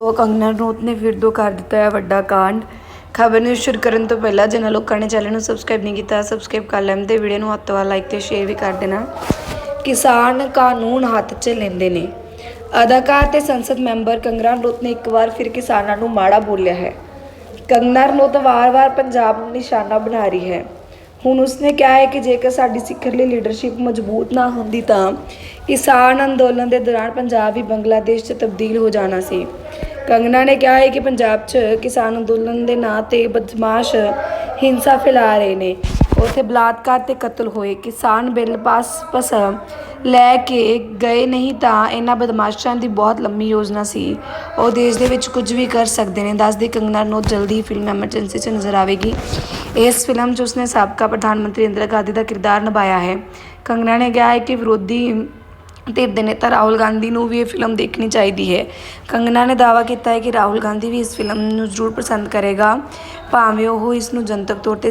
ਉਹ ਕੰਗਨਾ ਰਣੌਤ ਨੇ ਫਿਰ ਤੋਂ ਕਰ ਦਿੱਤਾ ਹੈ ਵੱਡਾ ਕਾਂਡ। ਖਬਰ ਨੂੰ ਸ਼ੁਰੂ ਕਰਨ ਤੋਂ ਪਹਿਲਾਂ ਜਿਨ੍ਹਾਂ ਲੋਕਾਂ ਨੇ ਚੈਨਲ ਨੂੰ ਸਬਸਕ੍ਰਾਈਬ ਨਹੀਂ ਕੀਤਾ ਸਬਸਕ੍ਰਾਈਬ ਕਰ ਲੈਣ ਤੇ ਵੀਡੀਓ ਨੂੰ ਹੱਥ ਤੋਂ ਲਾਈਕ ਤੇ ਸ਼ੇਅਰ ਵੀ ਕਰ ਦੇਣਾ। ਕਿਸਾਨ ਕਾਨੂੰਨ ਹੱਥ 'ਚ ਲੈਂਦੇ ਨੇ। ਅਦਾਕਾਰ ਤੇ ਸੰਸਦ ਮੈਂਬਰ ਕੰਗਨਾ ਰੋਤ ਨੇ ਇੱਕ ਵਾਰ ਫਿਰ ਕਿਸਾਨਾਂ ਨੂੰ ਮਾੜਾ ਬੋਲਿਆ ਹੈ। ਕੰਗਨਾ ਰਣੌਤ ਵਾਰ-ਵਾਰ ਪੰਜਾਬ ਨੂੰ ਨਿਸ਼ਾਨਾ ਬਣਾ ਰਹੀ ਹੈ। ਹੁਣ ਉਸਨੇ ਕਿਹਾ ਹੈ ਕਿ ਜੇਕਰ ਸਾਡੀ ਸਿੱਖਰਲੀ ਲੀਡਰਸ਼ਿਪ ਮਜ਼ਬੂਤ ਨਾ ਹੁੰਦੀ ਤਾਂ ਕਿਸਾਨ ਅੰਦੋਲਨ ਦੇ ਦੌਰਾਨ ਪੰਜਾਬ ਵੀ ਬੰਗਲਾਦੇਸ਼ 'ਚ ਤਬਦੀਲ ਹੋ ਜਾਣਾ ਸੀ। ਕੰਗਨਾ ਨੇ ਕਿਹਾ ਹੈ ਕਿ ਪੰਜਾਬ 'ਚ ਕਿਸਾਨ ਅੰਦੋਲਨ ਦੇ ਨਾਂ ਤੇ ਬਦਮਾਸ਼ ਹਿੰਸਾ ਫੈਲਾ ਰਹੇ ਨੇ। ਉੱਥੇ ਬਲਾਤਕਾਰ ਤੇ ਕਤਲ ਹੋਏ। ਕਿਸਾਨ ਬਿੱਲ ਪਾਸ, ਪਸ ਲੈ ਕੇ ਗਏ ਨਹੀਂ ਤਾਂ ਇਹਨਾਂ ਬਦਮਾਸ਼ਾਂ ਦੀ ਬਹੁਤ ਲੰਮੀ ਯੋਜਨਾ ਸੀ। ਉਹ ਦੇਸ਼ ਦੇ ਵਿੱਚ ਕੁਝ ਵੀ ਕਰ ਸਕਦੇ ਨੇ, ਦੱਸਦੀ ਕੰਗਨਾ ਨੂੰ ਜਲਦੀ ਫਿਲਮ ਐਮਰਜੈਂਸੀ 'ਚ ਨਜ਼ਰ ਆਵੇਗੀ। ਇਸ ਫਿਲਮ 'ਚ ਉਸਨੇ ਸਾਬਕਾ ਪ੍ਰਧਾਨ ਮੰਤਰੀ ਇੰਦਰਾ ਗਾਂਧੀ ਦਾ ਕਿਰਦਾਰ ਨਿਭਾਇਆ ਹੈ। ਕੰਗਨਾ ਨੇ ਕਿਹਾ ਹੈ ਕਿ ਵਿਰੋਧੀ ਧਿਰ ਦੇ ਨੇਤਾ ਰਾਹੁਲ ਗਾਂਧੀ ਨੂੰ ਵੀ ਇਹ ਫਿਲਮ ਦੇਖਣੀ ਚਾਹੀਦੀ ਹੈ। ਕੰਗਨਾ ਨੇ ਦਾਅਵਾ ਕੀਤਾ ਹੈ ਕਿ ਰਾਹੁਲ ਗਾਂਧੀ ਵੀ ਇਸ ਫਿਲਮ ਨੂੰ ਜ਼ਰੂਰ ਪਸੰਦ ਕਰੇਗਾ। ਭਾਵੇਂ ਉਹ ਇਸ ਨੂੰ ਜਨਤਕ ਤੌਰ ਤੇ